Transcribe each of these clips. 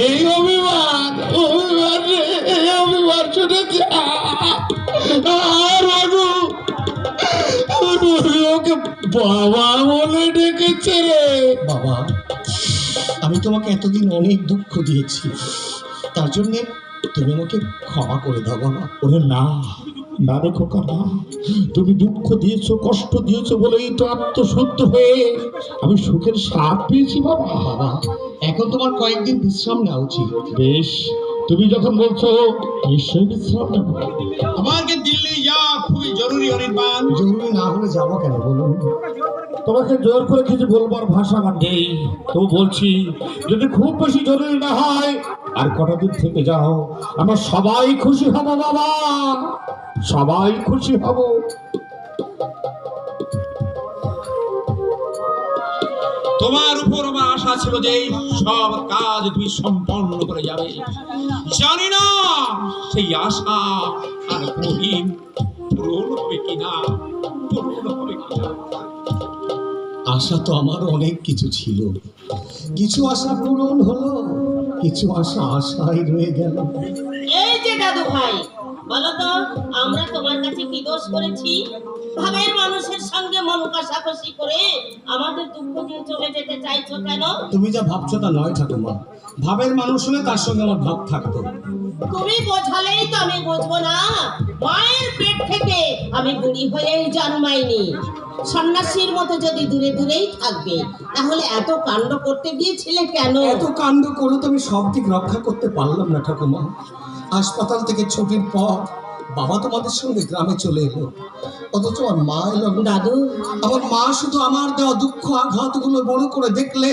এই অভিমান অভিমান এই অভিমান শুনেছি আর অনু অনু ওকে বাবা বলে ডেকেছে রে। বাবা, আমি তোমাকে এতদিন অনেক দুঃখ দিয়েছি। তার জন্যে তুমি আমাকে ক্ষমা করে দাও, বাবা। ওরে না। না তুমি দুঃখ দিয়েছ কষ্ট দিয়েছ বলেই তো আত্মশুদ্ধ হয়ে আমি সুখের স্বাদ পেয়েছি বাবা। এখন তোমার কয়েকদিন বিশ্রাম নেওয়া উচিত। বেশ তুমি যখন বলছো নিশ্চয়ই বিশ্রাম নেব। আমাকে দিল্লি যা খুবই জরুরি অনির্বাণ। জরুরি না হলে যাব কেন বলুন? তোমাকে জোর করে কিছু বলবার ভাষা আমার নেই। তো বলছি যদি খুব বেশি জরুরি না হয় আর কটা দিন থেকে যাও আমরা সবাই খুশি হব বাবা। সবাই খুশি হব। তোমার উপর আমার আশা ছিল যে সব কাজ তুমি সম্পন্ন করে যাবে। জানি না সেই আশা আর কোনদিন পূরণ হবে কিনা পূরণ হবে কিনা। আশা তো আমার অনেক কিছু ছিল। কিছু আশা পূরণ হলো কিছু আশা আশাই রয়ে গেল। এই যে দাদু ভাই বলো তো আমরা তোমার কাছে কি দোষ করেছি? ভাবের মানুষের সঙ্গে মন কষাকষি করে আমাদের দুঃখ দিয়ে চলে যেতে চাইছো কেন? তুমি যা ভাবছ তা নয় ঠাকুমা। ভাবের মানুষ হলে তার সঙ্গে আমার ভাব থাকতো। তুমি বোঝালেই তো আমি বুঝব না। মায়ের পেট থেকে আমি বুড়ি হয়েই জন্মাইনি। সন্ন্যাসীর মতো যদি দূরে দূরেই থাকবে তাহলে এত কাণ্ড করতে গিয়েছিলে কেন? এত কাণ্ড করে তো আমি সব দিক রক্ষা করতে পারলাম না ঠাকুমা। হাসপাতাল থেকে ছুটির পর বাবা তোমাদের সঙ্গে গ্রামে চলে এলো। অথচ আমার মা এলো। দাদু। আমার মা শুধু আমার দেওয়া দুঃখ আঘাতগুলো বড় করে দেখলে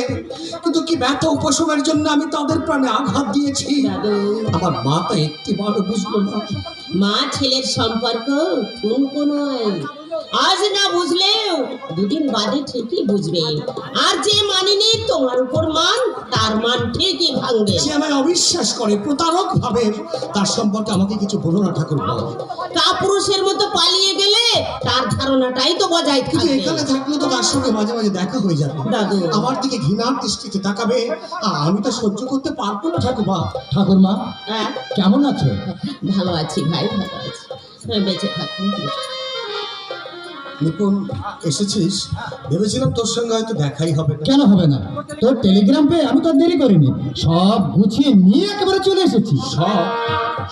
কিন্তু কি ব্যথা উপশমের জন্য আমি তাদের প্রাণে আঘাত দিয়েছি? আমার মা তো একটি বারও বুঝলো না। মা ছেলের সম্পর্ক ঠুনকো নয় আজ না বুঝলেও দুদিন বাদে ঠিকই বুঝবে। আর যে মানিনি তোমার উপর মান তার মান ঠিকই ভাঙবে। সে আমায় অবিশ্বাস করে প্রতারক ভাবে। তার সম্পর্কে আমাকে কিছু বলো না ঠাকুর কাপুরুষের মতো পালিয়ে গেলে তার ধারণাটাই তো বজায় কিন্তু এখানে থাকলে তো তার সঙ্গে মাঝে মাঝে দেখা হয়ে যাবে। দাদু। আমার দিকে ঘৃণার দৃষ্টিতে তাকাবে। আমি তো সহ্য করতে পারব না ঠাকুর ঠাকুমা ঠাকুরমা হ্যাঁ। কেমন আছো? ভালো আছি ভাই ভালো আছি। হ্যাঁ, বেঁচে থাকুন। নিপুণ এসেছিস ভেবেছিলাম তোর সঙ্গে হয়তো দেখাই হবে না। কেন হবে না? তোর টেলিগ্রাম পেয়ে আমি তো আর দেরি করিনি। সব গুছিয়ে নিয়ে একেবারে চলে এসেছি। সব?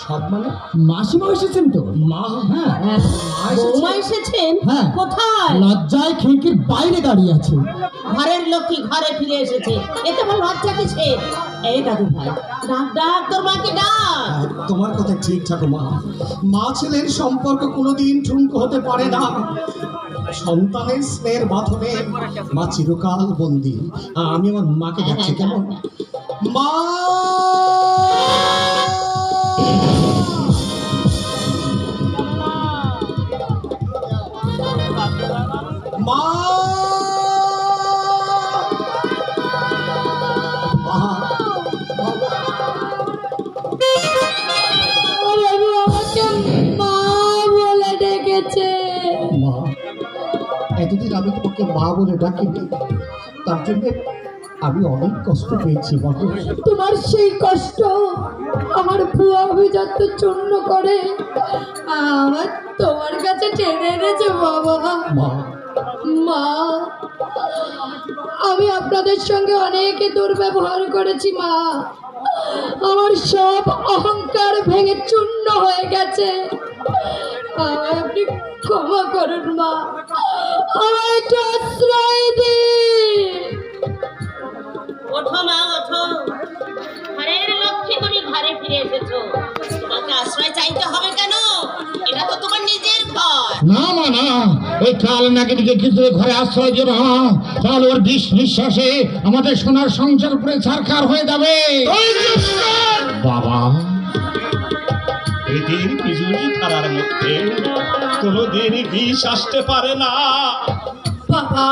সব মানে? মাসিমা এসেছেন তো? মা? হ্যাঁ। হ্যাঁ, বৌমা এসেছেন? হ্যাঁ। কোথায়? লজ্জায় খিড়কির বাইরে দাঁড়িয়ে আছে। ঘরের লক্ষ্মী ঘরে ফিরে এসেছে। এতে আমার লজ্জা কিসে? এই দাদু ভাই ডাক ডাক তোর মাকে ডাক। আর তোমার কথা ঠিক ঠাকুমা মা ছেলের সম্পর্ক কোনোদিন ঠুনকো হতে পারে না। সন্তানের স্নেহের মাধ্যমে মা চিরকাল বন্দি। আমি আমার মাকে ডাকছি কেমন? মা! এতদিন আমি তোমাকে মা বলে ডাকিনি তার জন্য আমি অনেক কষ্ট পেয়েছি বাবু। তোমার সেই কষ্ট আমার ভুয়া অভিজাত চূর্ণ করে আমার তোমার কাছে টেনে এনেছে বাবা। মা। মা আমি আপনাদের সঙ্গে অনেক দুর্ব্যবহার করেছি মা। আমার সব অহংকার ভেঙে চূর্ণ হয়ে গেছে। আপনি ক্ষমা করুন মা। আমার আশ্রয় দিন ওঠো মা ওঠো ঘরের লক্ষ্মী তুমি ঘরে ফিরে এসেছ তোমাকে আশ্রয় চাইতে হবে কেন এটা তো তোমার নিজের ঘর না মা না। ওই কাল নাকি দিকে কিছু ঘরে আশ্রয় দিও না তাহলে ওর বিষ নিঃশ্বাসে আমাদের সোনার সংসার উপরে ছারখার হয়ে যাবে। বাবা। পৃথিবীর বিজুলি ধারার মধ্যে কোনোদিন বিষ আসতে পারে না। বাবা।